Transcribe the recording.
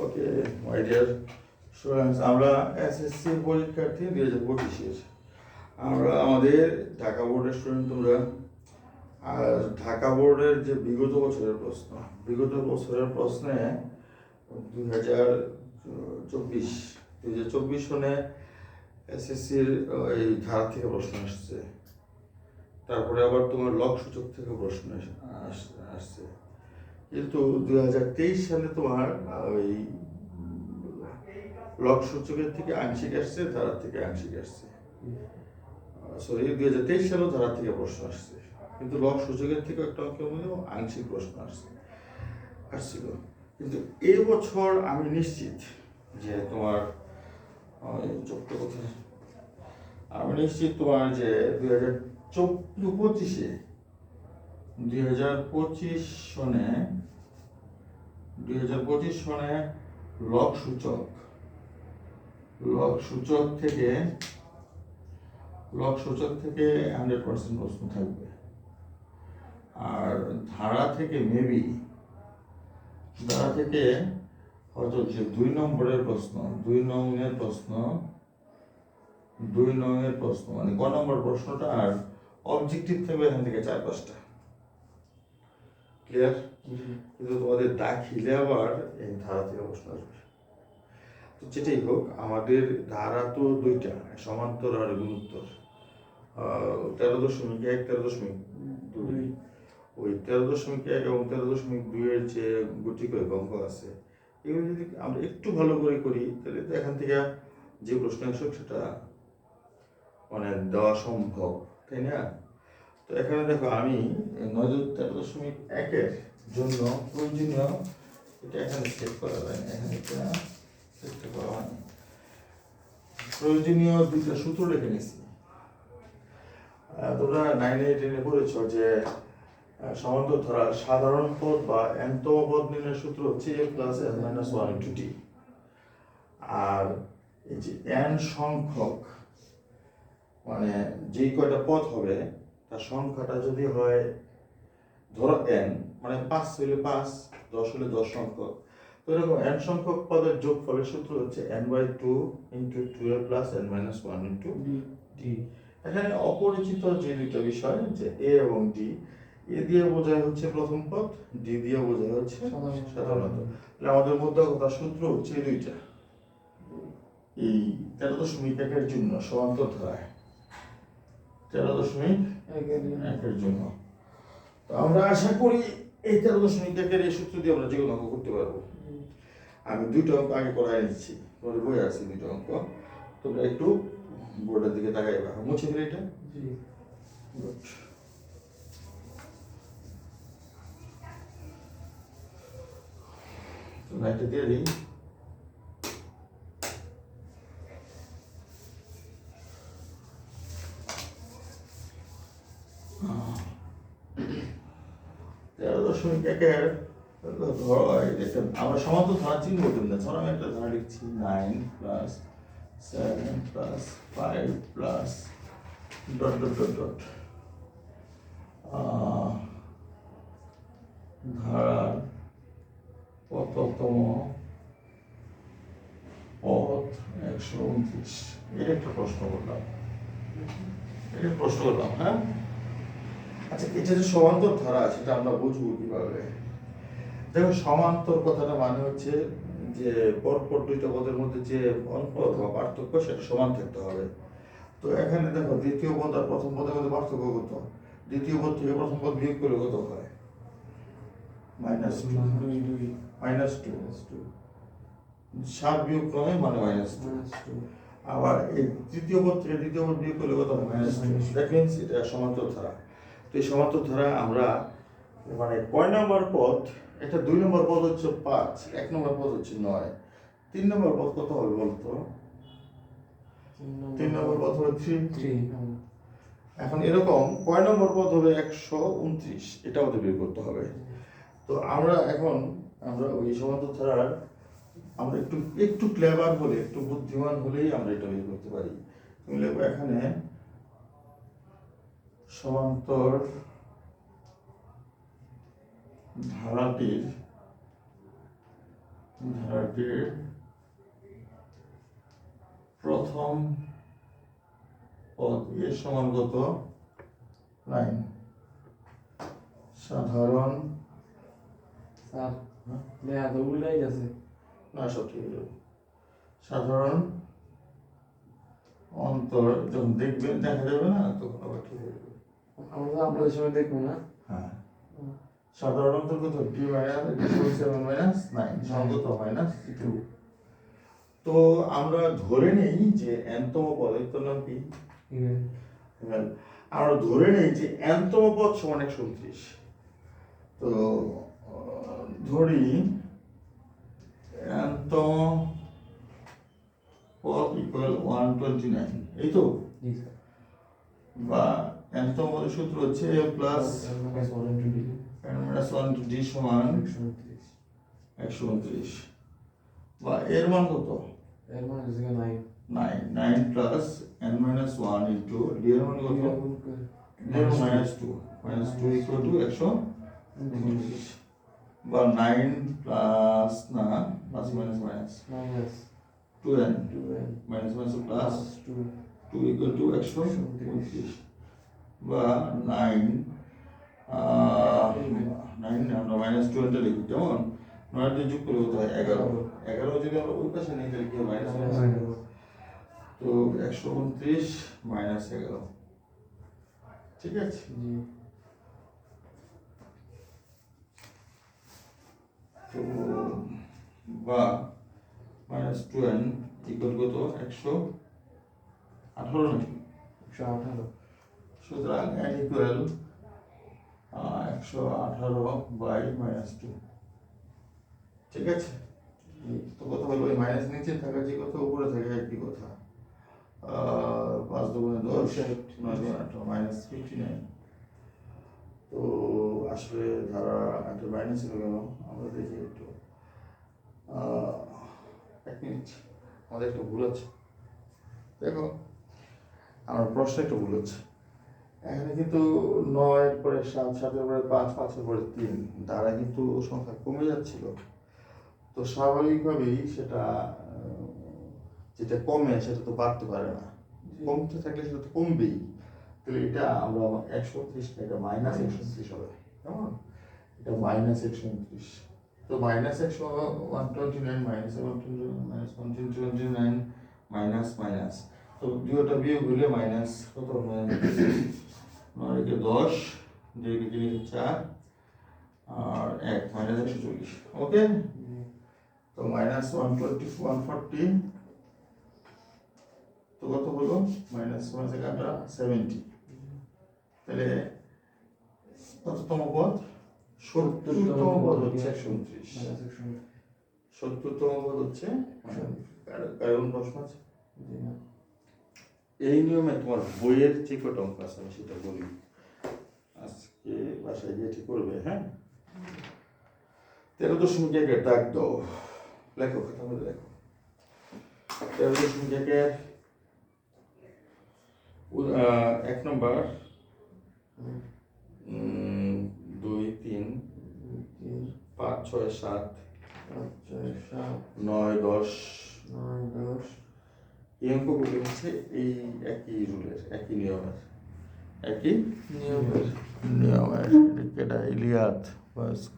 Okay my dear students আমরা SSC পরীক্ষার্থী দুই হাজার পঁচিশের। আমরা আমাদের ঢাকা বোর্ডের স্টুডেন্ট তোমরা, আর ঢাকা বোর্ডের যে বিগত বছরের প্রশ্ন, বিগত বছরের প্রশ্নে দুই হাজার চব্বিশ দুই হাজার চব্বিশ সনে এসএসসির এই ধারা থেকে প্রশ্ন আসছে। তারপরে আবার তোমার লক সূচক থেকে প্রশ্ন আস- আস- আসছে। কিন্তু দুই হাজার তেইশ সালে তোমার ওই লক সূচকের থেকে আংশিক আসছে ধারা থেকে আংশিক আসছে। সরি দুই হাজার তেইশ সালেও ধারা থেকে প্রশ্ন আসছে। কিন্তু লক সূচকের থেকে একটা অঙ্কের মধ্যেও আংশিক প্রশ্ন আসছে। আসছিল। কিন্তু এই বছর আমি নিশ্চিত যে তোমার চোখটা কোথায়? আমি নিশ্চিত তোমার যে দুই হাজার চব্বিশ পঁচিশে দুই হাজার পঁচিশ সনে, দুই হাজার পঁচিশ সনে লক সূচক লক সূচক থেকে লক সূচক থেকে হান্ড্রেড পার্সেন্ট প্রশ্ন থাকবে। আর ধারা থেকে মেবি, ধারা থেকে হয়তো যে দুই নম্বরের প্রশ্ন, দুই নংয়ের প্রশ্ন, দুই নংয়ের প্রশ্ন মানে ক নম্বর প্রশ্নটা আর অবজেক্টিভ থাকবে এখান থেকে চার পাঁচটা। ক্লিয়ার কিন্তু তোমাদের দাখিলে আবার এই ধারা থেকে প্রশ্ন আসবে। তো যেটাই হোক আমাদের ধারা তো দুইটা সমান্তর আর গুণোত্তর। তেরো দশমিক এক তেরো দশমিক দুই। ওই তেরো দশমিক এক এবং তেরো দশমিক দুইয়ের যে গুটি করে অঙ্ক আছে এগুলো যদি আমরা একটু ভালো করে করি তাহলে তো এখান থেকে যে প্রশ্ন আসুক সেটা মানে দেওয়া সম্ভব তাই না? তো এখানে দেখো আমি দু তেরো দশমিক একের জন্য প্রয়োজনীয় এটা এখানে সেট করা যায় না এখানে এটা সেট করা হয়নি। প্রয়োজনীয় দুইটা সূত্র নিছি আহ, তোমরা নাইনে টেনে পড়েছ যে সমান্তর ধরা সাধারণ পদ বা এনতম পদ নির্ণয়ের সূত্র হচ্ছে a plus n minus one into d আর এই যে এন সংখ্যক মানে যেই কয়টা পদ হবে তার সংখ্যাটা যদি হয় ধরো এন মানে পাঁচ হলে পাঁচ দশ হলে দশ সংখ্যক। তো এরকম এন সংখ্যক পদের যোগ যোগফলের সূত্র হচ্ছে n by two into two a plus n minus one into d এখানে অপরিচিত যে দুইটা বিষয় যে এ এবং ডি এ দিয়ে বোঝায় হচ্ছে প্রথম পদ ডি দিয়ে বোঝায় হচ্ছে। সাধারণত। তাহলে আমাদের মধ্যে কথা সূত্র হচ্ছে এই দুইটা। এই তেরো দশমিক একের জন্য সমান্তর ধারায়। তেরো দশমিক একের জন্য। তো আমরা আশা করি এই তেরো দশমিক একের এই সূত্র দিয়ে আমরা যে কোনো অঙ্ক করতে পারব। আমি দুইটা অঙ্ক আগে করাই নিচ্ছি তোমাদের বই আছে দুইটা অঙ্ক। তোমরা একটু বোর্ডের দিকে তাকাইবা মুছে দিলে এটা। Good. তো লাইটটা দিয়ে দিই। একটা আমরা সমান্তর ধারা চিহ্ন করতাম না। ধরো আমি একটা ধারা লিখছি nine plus seven plus five plus dot dot dot dot ধারার কততম পথ একশো উনত্রিশ। এটা একটা প্রশ্ন করলাম। এটা প্রশ্ন করলাম হ্যাঁ? আচ্ছা এটা যে সমান্তর ধারা সেটা আমরা বুঝব কীভাবে? দেখো সমান্তর কথাটা মানে হচ্ছে যে পরপর দুইটা পদের মধ্যে যে অঙ্ক বা পার্থক্য সেটা সমান থাকতে হবে। তো এখানে দেখো দ্বিতীয় পদ আর প্রথম পদের মধ্যে পার্থক্য কত? দ্বিতীয় পদ থেকে প্রথম পদ বিয়োগ করলে কত হয়? Minus two. Minus two. সাত বিয়োগ ক্রমে মানে মাইনাস টু। আবার এই তৃতীয় পদ থেকে দ্বিতীয় পদ বিয়োগ করলে কত মাইনাস টু। দ্যাট মিনস এটা সমান্তর ধারা। তো এই সমান্তর ধারা আমরা মানে কয় নম্বর পদ? একটা দুই নম্বর পদ হচ্ছে পাঁচ এক নম্বর পদ হচ্ছে নয়। তিন নম্বর পদ কত হবে বলতো? তিন নম্বর পদ হবে থ্রি। এখন এরকম কয় নম্বর পদ হবে? একশো উনত্রিশ। এটা আমাদের বের করতে হবে। তো আমরা এখন আমরা ওই সমান্তর ধারার আমরা একটু একটু ক্লেভার হলে একটু বুদ্ধিমান হলেই আমরা এটা বের করতে পারি। তুমি লিখব এখানে সমান্তর ধারাটির ধারাটির প্রথম পদ এর সমান কত নাইন সাধারণ না সব ঠিক সাধারণ অন্তর যখন দেখবেন দেখা যাবে না তখন আবার ঠিক হয়ে যাবে। আমরা তো আপনাদের সময় দেখব না। হ্যাঁ। সাধারণ d minus seven minus nine সঙ্গত মাইনাস টু তো আমরা ধরে নেই যে এনতম পদের নাম কি? আমরা ধরে নেই যে এনতম পদ সমান একশো উনত্রিশ। তো ধরি এনতম পদ ইকুয়াল ওয়ান টোয়েন্টি নাইন এই তো? বা পদের সূত্র হচ্ছে প্লাস ডি সমান একশো উনত্রিশ। বা এর মান কত? এর মানে nine. Nine nine plus n minus one into d এর মান কত? Minus two minus two equal to একশো উনত্রিশ। বা নাইন প্লাস না plus minus minus minus two n two n minus minus plus two two equal to একশো উনত্রিশ। বা নাইন নাইন আমরা মাইনাস টু এনটা লিখি যেমন নয় দিয়ে যোগ করলে কত হয়? এগারো। এগারো যদি আমরা ওই পাশে নিই তাহলে কি মাইনাস তো একশো উনত্রিশ মাইনাস এগারো। ঠিক আছে? তো বা মাইনাস টু এন ইকুয়াল কত? একশো আঠারো নাকি? একশো আঠারো। সুতরাং এন ইকুয়াল একশো আঠারো বাই মাইনাস টু ঠিক আছে? তো কথা হলো? ওই মাইনাস নিচে থাকা যে কথা, উপরে থাকে একই কথা। পাঁচ দুগুণে দশ, নয় দুগুণে আঠারো মাইনাস ফিফটি নাইন তো আসলে ধারা একটা মাইনাস হলো কেন? আমরা দেখি একটু। এক মিনিট। আমাদের একটু ভুল আছে। দেখো, আমার প্রশ্ন একটু ভুল হচ্ছে এখানে কিন্তু নয়ের পরে সাত সাতের পরে পাঁচ পাঁচের পরে তিন। দ্বারা কিন্তু সংখ্যা কমে যাচ্ছিল। তো স্বাভাবিকভাবেই সেটা যেটা কমে সেটা তো বাড়তে পারে না। কমতে থাকলে সেটা তো কমবেই। তাহলে এটা আমরা একশো উনত্রিশ এটা মাইনাস একশো উনত্রিশ হবে। কেমন? এটা মাইনাস একশো উনত্রিশ তো মাইনাস একশো one twenty nine minus one twenty minus one twenty nine minus minus. তো দুটোটা বিয়োগ হলে মাইনাস কত? হয় নয় একে দশ দুইকে তিন চার, আর এক মাইনাস একশো চল্লিশ ওকে? তো minus one twenty one forty তো কত হলো মাইনাস ওয়ান থেকে কাটা সেভেন্টি। তাহলে কততম পদ? সত্তরতম পদ হচ্ছে একশো উনত্রিশ। সত্তরতম পদ হচ্ছে কারণ প্রশ্ন আছে? এই নিয়মে তোমার বইয়ের যে কটা অঙ্ক আছে আমি সেটা বলি। আজকে বাসায় গিয়ে ঠিক করবে হ্যাঁ? তেরো দশমিক একের দাগ দাও। লেখো খাতা মধ্যে লেখো। তেরো দশমিক একের এক নম্বর দুই তিন তিন পাঁচ ছয় সাত পাঁচ ছয় সাত নয় দশ নয় দশ এই অঙ্কগুলো হচ্ছে এই একই রুলের একই নিয়মের একই নিয়মের। নিয়মের। এটা ইলিয়াত বয়স্ক